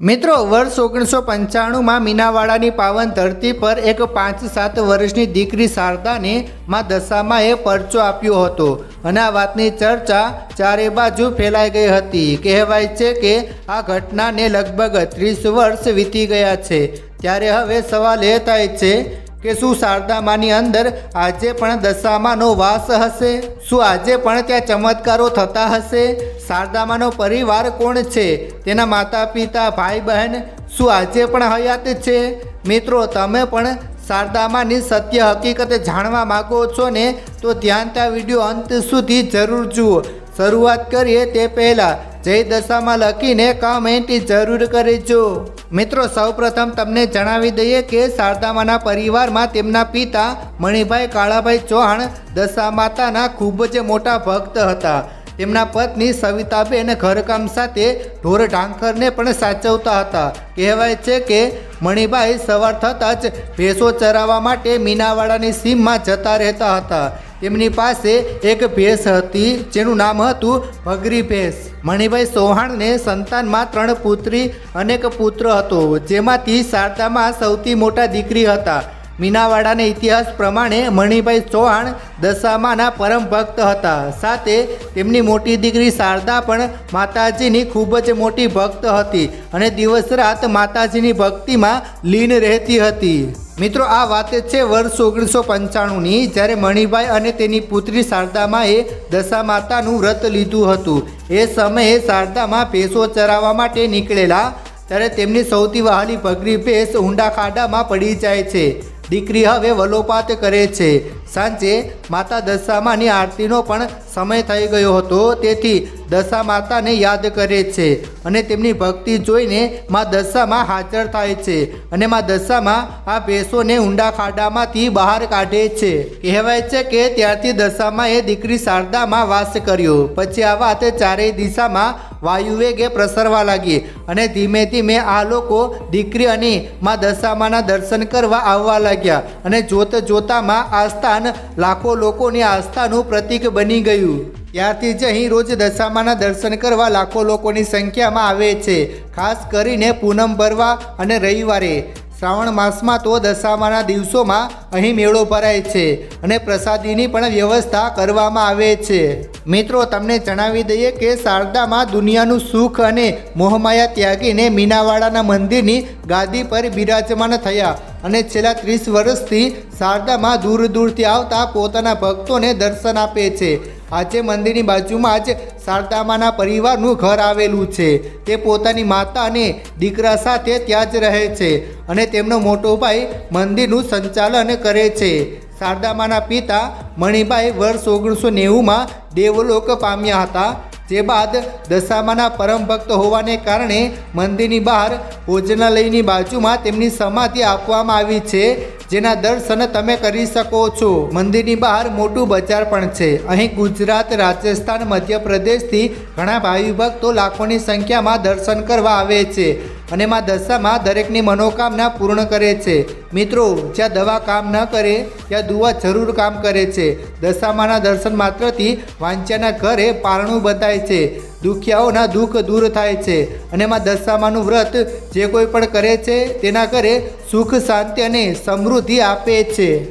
મિત્રો, વર્ષ ઓગણીસો પંચાણુંમાં મીનાવાડાની પાવન ધરતી પર એક પાંચ સાત વર્ષની દીકરી શારદાને માં એ પરચો આપ્યો હતો. અને આ વાતની ચર્ચા ચારે બાજુ ફેલાઈ ગઈ હતી. કહેવાય છે કે આ ઘટનાને લગભગ ત્રીસ વર્ષ વીતી ગયા છે. ત્યારે હવે સવાલ એ થાય છે કે શું શારદામાની અંદર આજે પણ દશામાનો વાસ હશે? શું આજે પણ ત્યાં ચમત્કારો થતા હશે? શારદામાનો પરિવાર કોણ છે? તેના માતા પિતા ભાઈ બહેન શું આજે પણ હયાત છે? મિત્રો, તમે પણ શારદામાની સત્ય હકીકત જાણવા માગો છો ને, તો ધ્યાન ત્યાં વીડિયો અંત સુધી જરૂર જુઓ. શરૂઆત કરીએ તે પહેલાં. જય દશામાં લખીને કમેન્ટ જરૂર કરજો મિત્રો, સૌપ્રથમ તમને જણાવી દઈએ કે શારદામાના પરિવારમાં તેમના પિતા મણિભાઈ કાળાભાઈ ચૌહાણ દશા માતાના ખૂબ જ મોટા ભક્ત હતા. તેમના પત્ની સવિતાબેન ઘરકામ સાથે ઢોર ઢાંખરને પણ સાચવતા હતા. કહેવાય છે કે મણિભાઈ સવાર થતાં જ ભેંસો ચરાવવા માટે મીનાવાડાની સીમમાં જતા રહેતા હતા. તેમની પાસે એક ભેંસ હતી, જેનું નામ હતું ભગરી ભેંસ. મણિભાઈ ચૌહાણને સંતાનમાં ત્રણ પુત્રી, અનેક પુત્ર હતો, જેમાંથી શારદામાં સૌથી મોટા દીકરી હતા. મીનાવાડાના ઇતિહાસ પ્રમાણે મણિભાઈ ચૌહાણ દશામાના પરમ ભક્ત હતા. સાથે તેમની મોટી દીકરી શારદા પણ માતાજીની ખૂબ જ મોટી ભક્ત હતી અને દિવસ રાત માતાજીની ભક્તિમાં લીન રહેતી હતી. મિત્રો, આ વાત છે વર્ષ ઓગણીસો પંચાણુંની, જ્યારે મણિભાઈ અને તેની પુત્રી શારદામાએ દશા માતાનું વ્રત લીધું હતું. એ સમયે શારદામાં ભેંસો ચરાવવા માટે નીકળેલા, ત્યારે તેમની સૌથી વહાલી ભગરી ભેંસ ઊંડા ખાડામાં પડી જાય છે. દીકરી હવે વલોપાત કરે છે. સાંજે માતા દશામાની આરતીનો પણ સમય થઈ ગયો હતો. તેથી દશા માતાને યાદ કરે છે અને તેમની ભક્તિ જોઈને મા દશામાં હાજર થાય છે અને મા દશામાં આ ભેંસોને ઊંડા ખાડામાંથી બહાર કાઢે છે. કહેવાય છે કે ત્યારથી દશામાં એ દીકરી શારદામાં વાસ કર્યો. પછી આ વાત ચારેય દિશામાં વાયુવેગે પ્રસરવા લાગી અને ધીમે ધીમે આ લોકો દીકરી અને મા દશામાના દર્શન કરવા આવવા લાગ્યા અને જોત જોતામાં આ સ્થાન લાખો લોકોની આસ્થાનું પ્રતીક બની ગયું. ત્યારથી જ અહીં રોજ દશામાના દર્શન કરવા લાખો લોકોની સંખ્યામાં આવે છે. ખાસ કરીને પૂનમ ભરવા અને રવિવારે. શ્રાવણ માસમાં તો દશામાના દિવસોમાં અહીં મેળો ભરાય છે અને પ્રસાદીની પણ વ્યવસ્થા કરવામાં આવે છે. મિત્રો, તમને જણાવી દઈએ કે શારદામાં દુનિયાનું સુખ અને મોહમાયા ત્યાગીને મીનાવાડાના મંદિરની ગાદી પર બિરાજમાન થયા. અને છેલ્લા ત્રીસ વર્ષથી શારદામાં દૂર દૂરથી આવતા પોતાના ભક્તોને દર્શન આપે છે. આજે મંદિરની બાજુમાં જ શારદામાના પરિવારનું ઘર આવેલું છે. તે પોતાની માતા અને દીકરા સાથે ત્યાં જ રહે છે અને તેમનો મોટો ભાઈ મંદિરનું સંચાલન કરે છે. શારદામાના પિતા મણિભાઈ વર્ષ ઓગણીસો નેવુંમાં દેવલોક પામ્યા હતા. જે બાદ દશામાના પરમ ભક્ત હોવાને કારણે મંદિરની બહાર ભોજનાલયની બાજુમાં તેમની સમાધિ આપવામાં આવી છે. જેના દર્શન તમે કરી શકો છો. મંદિરની બહાર મોટું બજાર પણ છે. અહીં ગુજરાત, રાજસ્થાન, મધ્યપ્રદેશથી ઘણા ભાવિ ભક્તો લાખોની સંખ્યામાં દર્શન કરવા આવે છે અને માં દશામાં દરેકની મનોકામના પૂર્ણ કરે છે. મિત્રો, જ્યાં દવા કામ ન કરે, ત્યાં દુવા જરૂર કામ કરે છે. દશામાના દર્શન માત્રથી વાંચ્યાના ઘરે પારણું બતાય છે. દુખિયાઓના દુઃખ દૂર થાય છે. અને માં દશામાનું વ્રત જે કોઈ પણ કરે છે, તેના ઘરે સુખ, શાંતિ અને સમૃદ્ધિ આપે છે.